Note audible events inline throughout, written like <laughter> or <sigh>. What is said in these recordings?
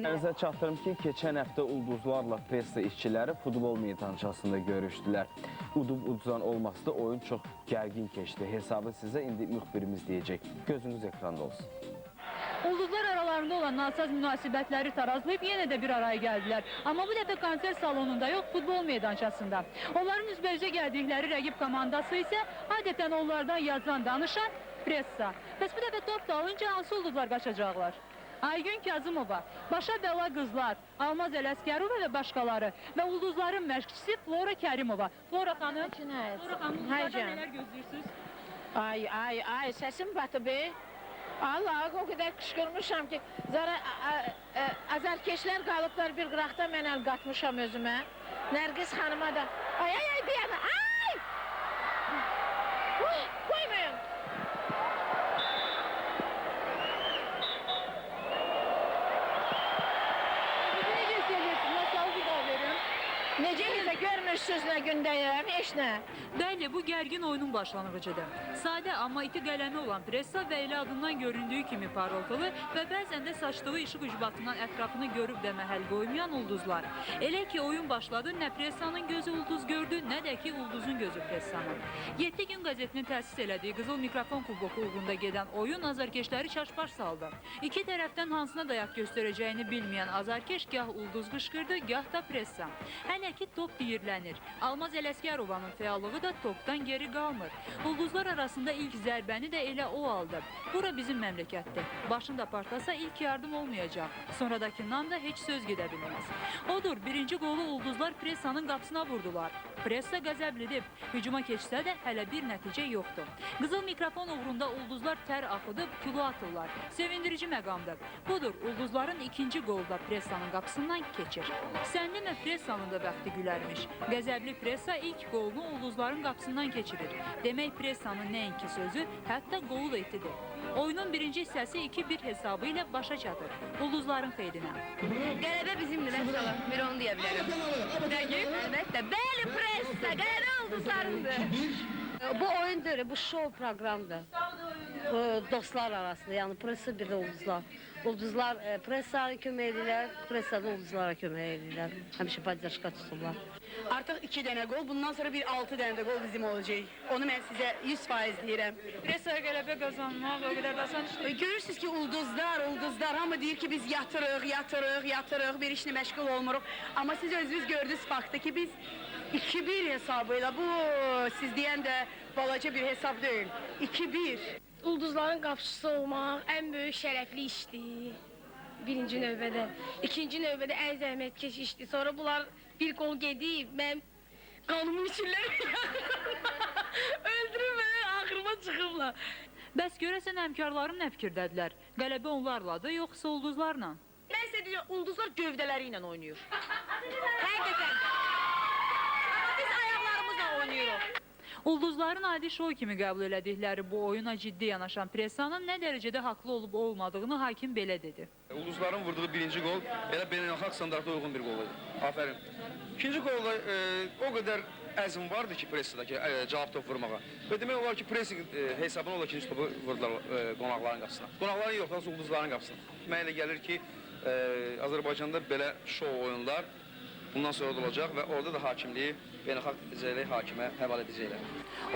Nəzərə çatdırım ki, keçən həftə ulduzlarla pressa işçiləri futbol meydançasında görüşdülər. Udub uduzan olması da oyun çox gərgin keçdi. Hesabı sizə indi müxbirimiz deyəcək. Gözünüz ekranda olsun. Ulduzlar aralarında olan nasaz münasibətləri tarazlayıb yenə də bir araya gəldilər. Amma bu dəfə konsert salonunda yox, futbol meydançasında. Onların üzbəyüzə gəldikləri rəqib komandası isə adətən onlardan yazan, danışan pressa. Bu dəfə top dalınca hansı ulduzlar qaçacaqlar? Aygün Kazımova, Başa Bəla Qızlar, Almaz Ələskərova və başqaları və ulduzların məşqçisi Flora Kərimova. Flora xanım, Flora xanım, ulduzlardan nələr gözləyirsiniz? Ay ay ay sesim batı be. Allah o kadar kışkırmışam ki zara a- a- a- azarkeşler kalıplar bir qıraqda mən əl qatmışam özümə. Nərgiz xanıma da ay ay ay bir yana görmürsüz nə gündəyəm, heç nə. Bəli, bu gərgin oyunun başlanğıcıdır. Sadə amma iti qələmi olan pressa və elə adından göründüyü kimi parıltılı və bəzən də saçdığı işıq ucbatından ətrafını görüb də məhəl qoymayan ulduzlar. Elə ki oyun başladı, nə pressanın gözü ulduz gördü, nə də ki ulduzun gözü pressanın. 7 gün qəzetinin təsis elədiyi Qızıl Mikrofon Kuboku uğrunda gedən oyun azarkeşləri çaşbaş saldı. İki tərəfdən hansına dayaq göstərəcəyini bilməyən azarkeş gah ulduz qışqırdı, gah da pressa. Hələ ki top deyirlənir. Almaz Ələskərovanın fəallığı da topdan geri qalmır. Ulduzlar arasında ilk zərbəni də elə o aldı. Bura bizim məmləkətdir. Başında partlasa ilk yardım olmayacaq. Sonradakından da heç söz gedə bilməz. Odur, birinci qolu ulduzlar pressanın qapısına vurdular. Pressa qəzəblidir. Hücuma keçsə də hələ bir nəticə yoxdur. Qızıl mikrofon uğrunda ulduzlar tər axıdıb kilo atırlar. Sevindirici məqamdır. Budur, ulduzların ikinci qolu da pressanın qapısından keçir. Sənlimə pressanın da bəxti gülərmiş. Qəzəbli pressa ilk qolunu ulduzların qapısından keçirir. Demək pressanın nəinki sözü, hətta qolu da itidir. Oyunun birinci hissəsi 2-1 hesabı ilə başa çatır. Ulduzların xeyrinə. Qələbə bizimdir vəssalam. Bir onu deyə bilərəm. Rəqib? Əlbəttə. Bəli, pressa, qələbə ulduzlarındır. Bu oyun deyil, bu show proqramdır Bu dostlar arasında, yəni pressa bir də ulduzlar. Ulduzlar e, pressaya kömək edirlər, pressa da ulduzlara kömək edirlər. Həmişə podдержка tuturlar. Artıq iki dənə qol, bundan sonra bir altı dənə də qol bizim olacaq. Onu mən sizə 100% deyirəm. Pressaya qələbə qazanmaq o qədər də asan iş E, Görürsünüz ki, ulduzlar, ulduzlar, hamı deyir ki, biz yatırıq, yatırıq, yatırıq, bir işlə məşğul olmuruq. Amma siz özünüz gördünüz faktı ki, biz 2-1 hesabıyla, bu siz deyən də balaca bir hesab deyil. 2-1. Ulduzların qapıçısı olmaq ən böyük şərəfli işdir. Birinci növbədə. İkinci növbədə ən zəhmətkeş işdir. Sonra bunlar bir qol gedib, mən qanımı içirlər. <laughs> Öldürüb məni, axırıma çıxıblar. Bəs görəsən həmkarların nə fikirdədirlər? Qələbə onlarladır, yoxsa ulduzlarla? Mən sizə deyirəm, ulduzlar gövdələri ilə oynayır. <laughs> Həqiqətən. Amma biz ayaqlarımızla oynayırıq. Ulduzların adi şou kimi qəbul elədikləri bu oyuna ciddi yanaşan pressanın nə dərəcədə haqlı olub olmadığını hakim belə dedi. Ulduzların vurduğu birinci gol elə beynəlxalq standarta uyğun bir gol idi. Afərin. İkinci golda e, o qədər əzm vardı ki pressadakı e, cavab top vurmağa. Və demək olar ki, pressing e, hesabına olar ikinci topu vurdular e, qonaqların qapısına. Qonaqların yox, ulduzların qapısına. Mənə gəlir ki, e, Azərbaycanda belə şou oyunlar bundan sonra da olacaq və orada da hakimliyi beynəlxalq dərəcəli hakimə həvalə edəcəklər.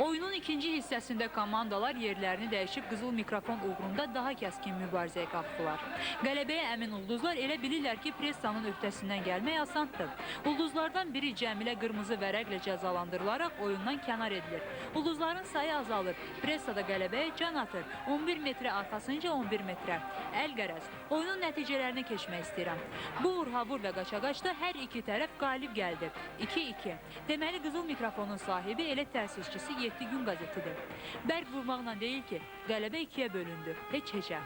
Oyunun ikinci hissəsində komandalar yerlərini dəyişib qızıl mikrofon uğrunda daha kəskin mübarizəyə qalxdılar. Qələbəyə əmin ulduzlar elə bilirlər ki, pressanın öhdəsindən gəlmək asandır. Ulduzlardan biri Cəmilə qırmızı vərəqlə cəzalandırılaraq oyundan kənar edilir. Ulduzların sayı azalır. Pressa da qələbəyə can atır. 11 metrə arxasınca 11 metrə. Əl qərəz. Oyunun nəticələrinə keçmək istəyirəm. Bu vur-havur və qaçaqaçda hər iki tərəf qalib gəldi. 2-2. Deməli qızıl mikrofonun sahibi elə təsisçisi 7 gün qəzetidir. Bərq vurmaqla deyil ki, qələbə ikiyə bölündü. Heç heçə.